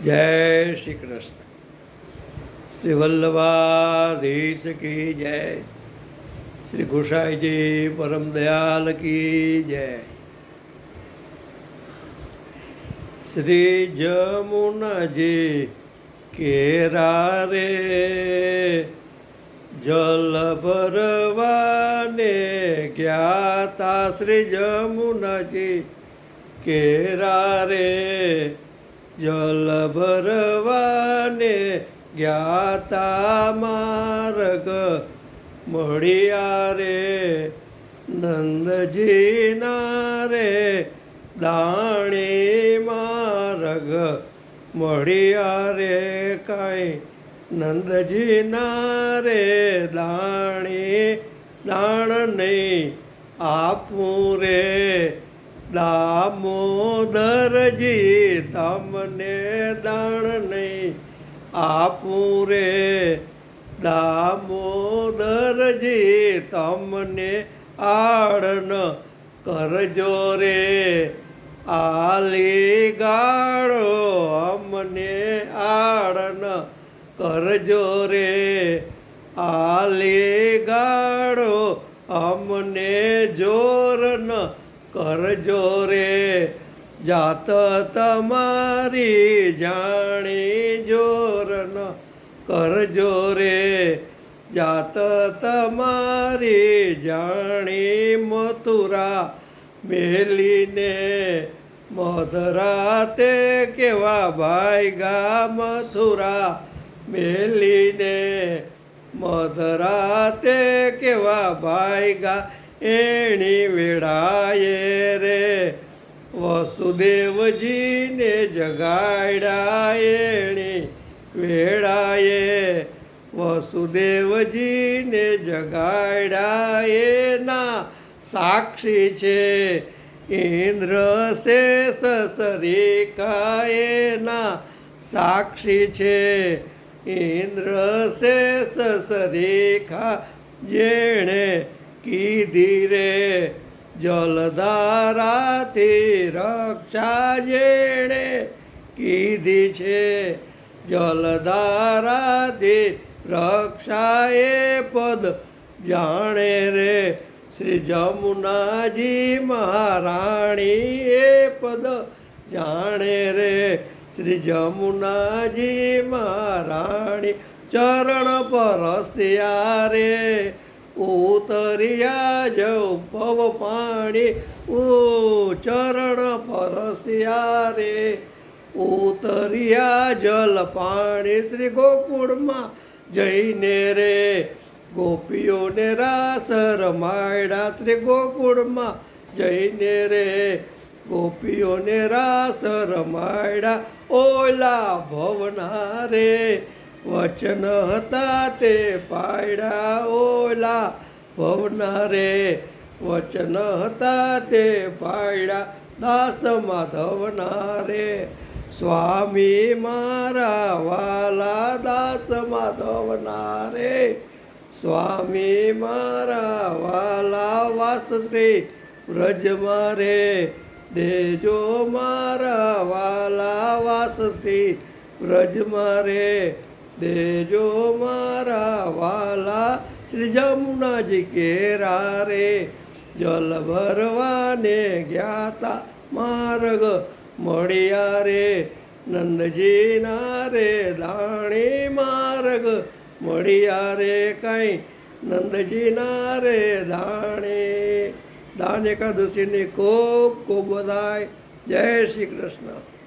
જય શ્રી કૃષ્ણ શ્રી વલ્લભાધીશ કી જય શ્રી ગુસાઈજી પરમ દયાલ કી જય શ્રી જમુનાજી કેરા રે જલ ભરવાને જ્ઞાતા શ્રી જમુનાજી કેરા રે જલ ભરવાને જ્ઞાતા માર્ગ મળ્યા રે. નંદજીના રે દાણી માર્ગ મળ્યા રે કાંઈ. નંદજીના રે દાણી દાણ નહીં આપું રે. દામોદરજી તમને દાણ નહીં આપું રે. દામોદરજી તમને આડન કરજો રે. આલી ગાળો અમને આડન કરજો રે. આલી ગાળો અમને જોરન કરજો રે જાત તમારી જાણી જોરન કરજો રે જાત તમારી જાણી મથુરા મેલીને મધરાતે કેવા ભાઈ ગા મથુરા મેલીને મધરાતે કેવા ભાઈ ગા એણી વેળાએ રે. વસુદેવજીને જગાડ્યા એણી વેળાએ. વસુદેવજીને જગાડ્યા એના સાક્ષી છે. ઇન્દ્ર શેષ સરિકા સાક્ષી છે. ઇન્દ્ર શેષ સરિકા જેણે કીધી રે જલધારાથી રક્ષા જેણે કીધી છે જલધારાથી રક્ષા એ પદ જાણે રે શ્રી જમુનાજી મહારાણી એ પદ જાણે રે શ્રી જમુનાજી મહારાણી ચરણ પર રે ઉતર્યા જવ પવ પાણી, ઓ ચરણ પરસ્યા રે. ઉતર્યા જલ પાણી શ્રી ગોકુળમાં જઈને રે. ગોપીઓને રાસ રમાયડા શ્રી ગોકુળમાં જઈને રે. ગોપીઓને રાસ રમાયડા ઓલા ભવના રે. વચન હતા તે પાયડા ઓલા ભવના રે. વચન હતા તે પાયડા દાસ માધવના રે. સ્વામી મારા વાલા દાસ માધવના રે. સ્વામી મારા વાલા વાસશ્રી વ્રજમાં રે. દેજો મારા વાલા વાસશ્રી વ્રજમાં રે. દેજો મારા વાલા, શ્રી જમુનાજી કેરા રે જલ ભરવાને જ્ઞાતા માર્ગ મળ્યા રે. નંદજીના રે દાણી માર્ગ મળ્યા રે કાંઈ, નંદજીના રે દાણે. દાન એકાદશીની ખૂબ ખૂબ બધાય. જય શ્રી કૃષ્ણ.